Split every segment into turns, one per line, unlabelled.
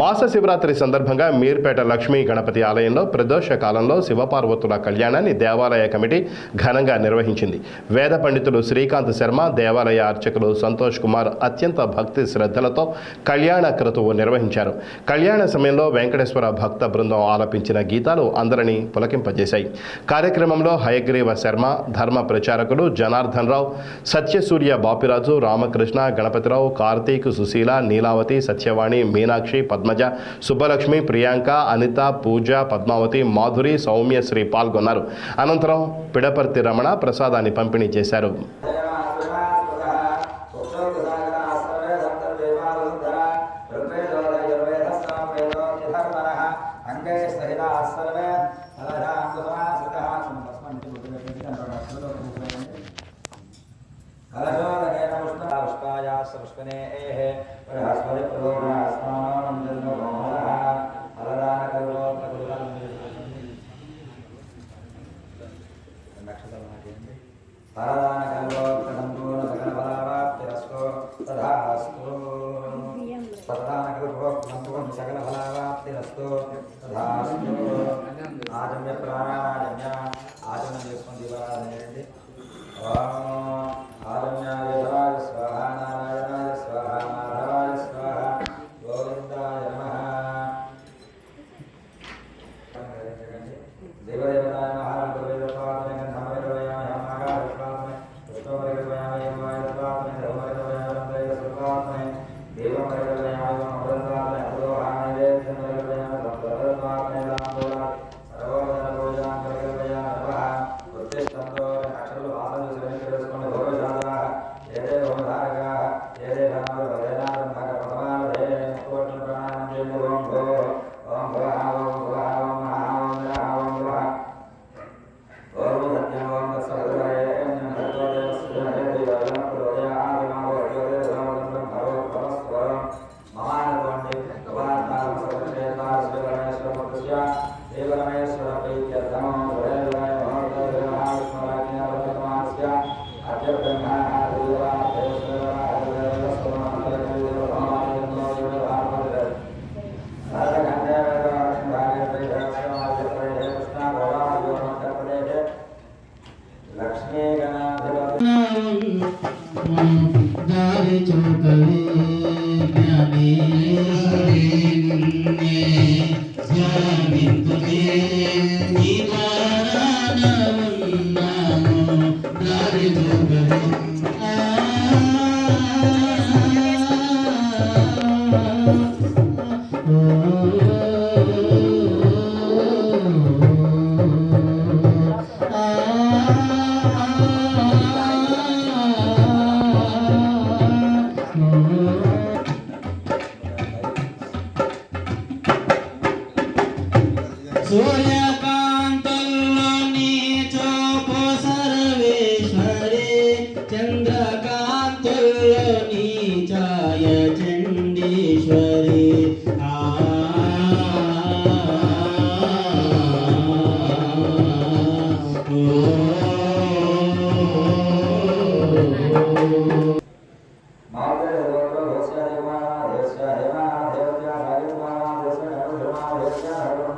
మాస శివరాత్రి సందర్భంగా మీర్పేట లక్ష్మీ గణపతి ఆలయంలో ప్రదోష కాలంలో శివపార్వతుల కళ్యాణాన్ని దేవాలయ కమిటీ ఘనంగా నిర్వహించింది. వేద పండితులు శ్రీకాంత్ శర్మ దేవాలయ అర్చకులు సంతోష్ కుమార్ అత్యంత భక్తి శ్రద్ధలతో కళ్యాణ క్రతువు నిర్వహించారు. కళ్యాణ సమయంలో వెంకటేశ్వర భక్త బృందం ఆలపించిన గీతాలు అందరినీ పులకింపజేశాయి. కార్యక్రమంలో హయగ్రీవ శర్మ ధర్మ ప్రచారకులు జనార్దన్ రావు సత్యసూర్య బాపిరాజు రామకృష్ణ గణపతిరావు కార్తీక్ సుశీల నీలావతి సత్యవాణి మీనాక్షి పద్మజ సుబ్బలక్ష్మి ప్రియాంక అనిత పూజ పద్మావతి మాధురి సౌమ్యశ్రీ పాల్గొన్నారు. అనంతరం పిడపర్తి రమణ ప్రసాదాన్ని పంపిణీ చేశారు.
Gracias. लक्ष्मी गणाधिपति
जारी चलते ಸೂರ್ಯ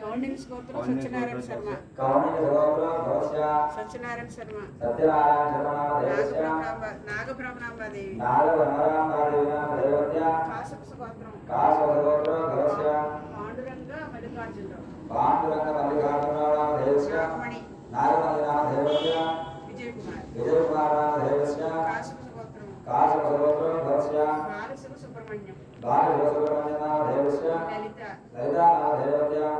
కౌంటింగ్స్ గోత్రం సత్యనారాయణ శర్మ. సత్యనారాయణ శర్మ. నాగబ్రహ్మాంబ నాగబ్రహ్మాంబాదేవి కాసపస గోత్రం. పాండురంగ మల్లికార్జునరావు. నాగమణి విజయ్ కుమార్ కాసపస గోత్రం. బాలశివ సుబ్రహ్మణ్యం లలిత. మను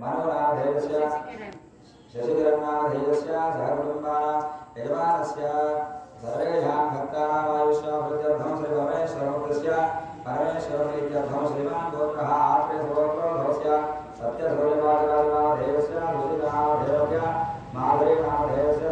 మనోనాథేయస్య
శశికిరణాధేయస్య సహకుటుంబానా యజమానస్య సర్వేషాం భక్తానామాయుష్యాభివృద్ధ్యర్థం శ్రీ పరమేశ్వరముక్తస్య పరమేశ్వరమిత్యర్థం శ్రీమాన్ గోత్రః
ఆత్రే సర్వత్రో భవస్య సత్యసూర్యపాదరాజనామధేయస్య సూర్యనామధేయస్య మాధురీనామధేయస్య